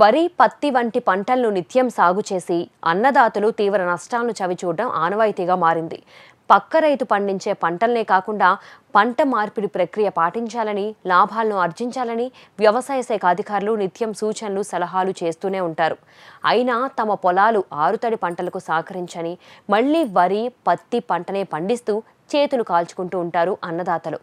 వరి పత్తి వంటి పంటలను నిత్యం సాగు చేసి అన్నదాతలు తీవ్ర నష్టాలను చవిచూడడం ఆనవాయితీగా మారింది. పక్క రైతు పండించే పంటలనే కాకుండా పంట మార్పిడి ప్రక్రియ పాటించాలని లాభాలను ఆర్జించాలని వ్యవసాయ శాఖ అధికారులు నిత్యం సూచనలు సలహాలు చేస్తూనే ఉంటారు. అయినా తమ పొలాలు ఆరుతడి పంటలకు సహకరించని మళ్ళీ వరి పత్తి పంటనే పండిస్తూ చేతులు కాల్చుకుంటూ ఉంటారు అన్నదాతలు.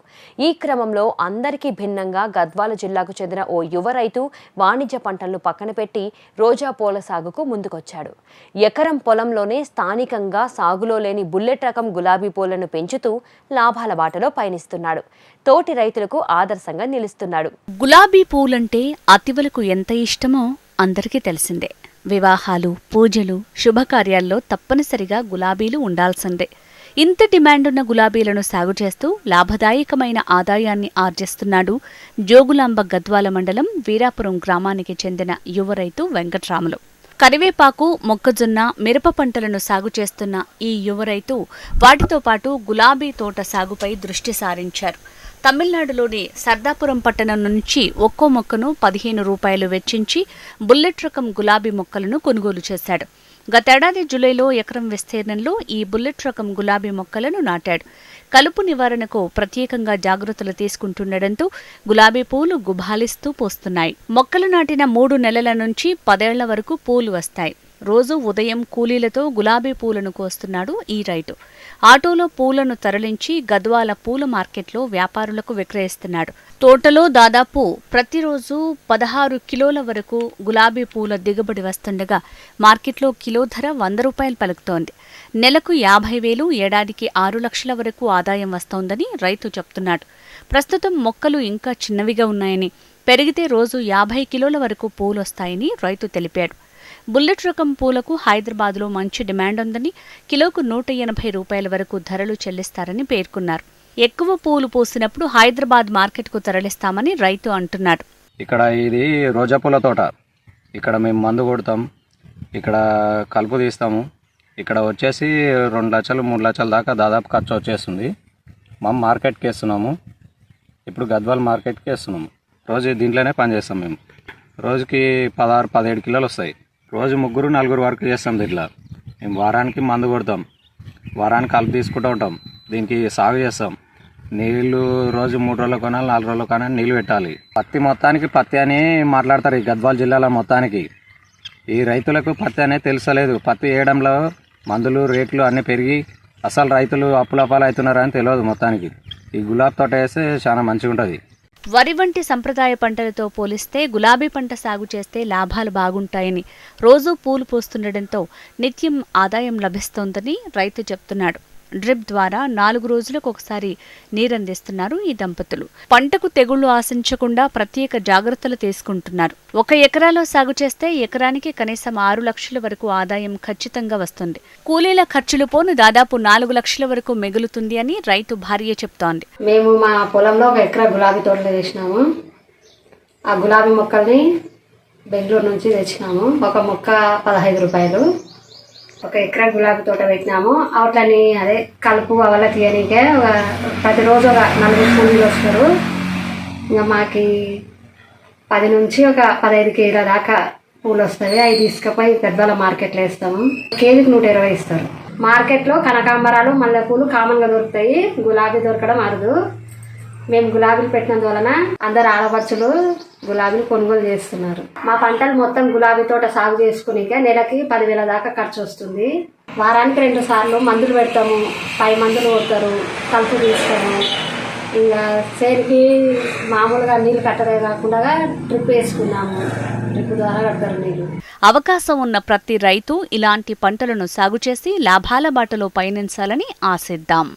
ఈ క్రమంలో అందరికీ భిన్నంగా గద్వాల జిల్లాకు చెందిన ఓ యువ రైతు వాణిజ్య పంటలను పక్కన పెట్టి రోజా పూల సాగుకు ముందుకొచ్చాడు. ఎకరం పొలంలోనే స్థానికంగా సాగులో లేని బుల్లెట్ రకం గులాబీ పూలను పెంచుతూ లాభాల బాటలో పయనిస్తున్నాడు. తోటి రైతులకు ఆదర్శంగా నిలుస్తున్నాడు. గులాబీ పూలంటే అతివలకు ఎంత ఇష్టమో అందరికీ తెలిసిందే. వివాహాలు పూజలు శుభకార్యాల్లో తప్పనిసరిగా గులాబీలు ఉండాల్సిందే. ఇంత డిమాండున్న గులాబీలను సాగు చేస్తూ లాభదాయకమైన ఆదాయాన్ని ఆర్జిస్తున్నాడు జోగులాంబ గద్వాల మండలం వీరాపురం గ్రామానికి చెందిన యువ రైతు వెంకట్రాములు. కరివేపాకు మొక్కజొన్న మిరప పంటలను సాగు చేస్తున్న ఈ యువ రైతు వాటితో పాటు గులాబీ తోట సాగుపై దృష్టి సారించారు. తమిళనాడులోని సర్దాపురం పట్టణం నుంచి ఒక్కో మొక్కను పదిహేను రూపాయలు వెచ్చించి బుల్లెట్ రకం గులాబీ మొక్కలను కొనుగోలు చేశాడు. గతేడాది జూలైలో ఎకరం విస్తీర్ణంలో ఈ బుల్లెట్ రకం గులాబీ మొక్కలను నాటాడు. కలుపు నివారణకు ప్రత్యేకంగా జాగ్రత్తలు తీసుకుంటుండటంతో గులాబీ పూలు గుబాలిస్తూ పోస్తున్నాయి. మొక్కలు నాటిన మూడు నెలల నుంచి పదేళ్ళ వరకు పూలు వస్తాయి. రోజు ఉదయం కూలీలతో గులాబీ పూలను కోస్తున్నాడు ఈ రైతు. ఆటోలో పూలను తరలించి గద్వాల పూల మార్కెట్లో వ్యాపారులకు విక్రయిస్తున్నాడు. తోటలో దాదాపు ప్రతిరోజు పదహారు కిలోల వరకు గులాబీ పూల దిగుబడి వస్తుండగా మార్కెట్లో కిలో ధర వంద రూపాయలు పలుకుతోంది. నెలకు యాభై వేలు ఏడాదికి ఆరు లక్షల వరకు ఆదాయం వస్తోందని రైతు చెప్తున్నాడు. ప్రస్తుతం మొక్కలు ఇంకా చిన్నవిగా ఉన్నాయని పెరిగితే రోజు యాభై కిలోల వరకు పూలు వస్తాయని రైతు తెలిపాడు. బుల్లెట్ రకం పూలకు హైదరాబాద్లో మంచి డిమాండ్ ఉందని కిలోకు నూట ఎనభై రూపాయల వరకు ధరలు చెల్లిస్తారని పేర్కొన్నారు. ఎక్కువ పూలు పూసినప్పుడు హైదరాబాద్ మార్కెట్కు తరలిస్తామని రైతు అంటున్నాడు. ఇక్కడ ఇది రోజా పూల తోట. ఇక్కడ మేము మందు కొడతాం. ఇక్కడ కలుపు తీస్తాము. ఇక్కడ వచ్చేసి రెండు లక్షలు మూడు లక్షల దాకా దాదాపు ఖర్చు వచ్చేస్తుంది. మేము మార్కెట్కి వేస్తున్నాము. ఇప్పుడు గద్వాల్ మార్కెట్కి వేస్తున్నాము. రోజు దీంట్లోనే పనిచేస్తాం మేము. రోజుకి పదహారు పదిహేడు కిలోలు వస్తాయి. రోజు ముగ్గురు నలుగురు వర్క్ చేస్తాం దీంట్లో. మేము వారానికి మందు కొడతాం. వారానికి కలుపు తీసుకుంటూ ఉంటాం. దీనికి సాగు చేస్తాం. నీళ్ళు రోజు మూడు రోజులు కొనాలి నాలుగు రోజులు కొనాలి నీళ్ళు పెట్టాలి. పత్తి మొత్తానికి పత్తి అని మాట్లాడతారు ఈ గద్వాల జిల్లాలో మొత్తానికి. ఈ రైతులకు పత్తి అనేది తెలుసలేదు. పత్తి వేయడంలో మందులు రేట్లు అన్నీ పెరిగి అసలు రైతులు అప్పులపాలు అవుతున్నారని తెలియదు మొత్తానికి. ఈ గులాబ్ తోట వేస్తే చాలా మంచిగా ఉంటుంది వరి వంటి సంప్రదాయ పంటలతో పోలిస్తే గులాబీ పంట సాగు చేస్తే లాభాలు బాగుంటాయని రోజూ పూలు పూస్తుండటంతో నిత్యం ఆదాయం లభిస్తోందని రైతు చెప్తున్నాడు. డ్రిప్ ద్వారా నాలుగు రోజులకు ఒకసారి నీరందిస్తున్నారు ఈ దంపతులు. పంటకు తెగుళ్ళు ఆశించకుండా ప్రత్యేక జాగ్రత్తలు తీసుకుంటున్నారు. ఒక ఎకరాలో సాగు చేస్తే ఎకరానికి కనీసం ఆరు లక్షల వరకు ఆదాయం ఖచ్చితంగా వస్తుంది. కూలీల ఖర్చులు పోను దాదాపు నాలుగు లక్షల వరకు మిగులుతుంది అని రైతు భార్య చెప్తోంది. మేము మా పొలంలో ఒక ఎకరా గులాబీ తోటలు వేసినాము. ఆ గులాబీ మొక్కల్ని బెంగళూరు నుంచి తెచ్చినాము. ఒక మొక్క పదహైదు రూపాయలు. ఒక ఎకరా గులాబీ తోట పెట్టినాము. వాటిని అదే కలుపు అవల తీయనికే ప్రతిరోజు ఒక నలుగురు కూలీలు వస్తారు. ఇంకా మాకి పది నుంచి ఒక పదహైదు కేజీల దాకా పూలు వస్తాయి. అవి తీసుకుపోయి పెద్దల మార్కెట్లో వేస్తాము. కేజీకి నూట ఇరవై ఇస్తారు. మార్కెట్లో కనకాంబరాలు మల్లెపూలు కామన్గా దొరుకుతాయి. గులాబీ దొరకడం అరుదు. మేము గులాబీలు పెట్టినందువలన అందరు ఆడపడుచులు గులాబీలు కొనుగోలు చేస్తున్నారు. మా పంటలు మొత్తం గులాబీ తోట సాగు చేసుకునిక నెలకి పదివేల దాకా ఖర్చు వస్తుంది. వారానికి రెండు సార్లు మందులు పెడతాము. పై మందులు కొడతారు కలుపు తీస్తాము. ఇంకా చేరికి మామూలుగా నీళ్ళు కట్టడే కాకుండా డ్రిప్ వేసుకున్నాము. డ్రిప్ ద్వారా కడతారు నీళ్ళు. అవకాశం ఉన్న ప్రతి రైతు ఇలాంటి పంటలను సాగు చేసి లాభాల బాటలో పయనించాలని ఆశిద్దాం.